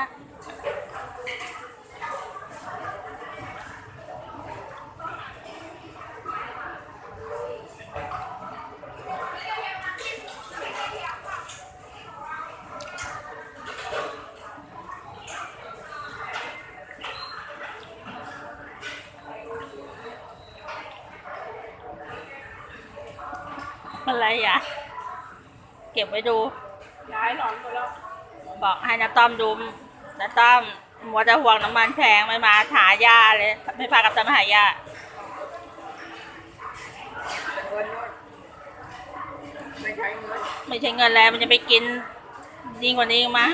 ะอะไรอะ เก็บไว้ดูย้ายหลอนไปแล้ว บอกให้นะตอมดู นาต้อมมัวจะห่วงน้ำมันแพงไม่มาหายาเลย ไม่พากับตามาหายาไม่ใช้เงินไม่ใช่เงินแล้วมันจะไปกินยิ่งกว่านี้มั้ง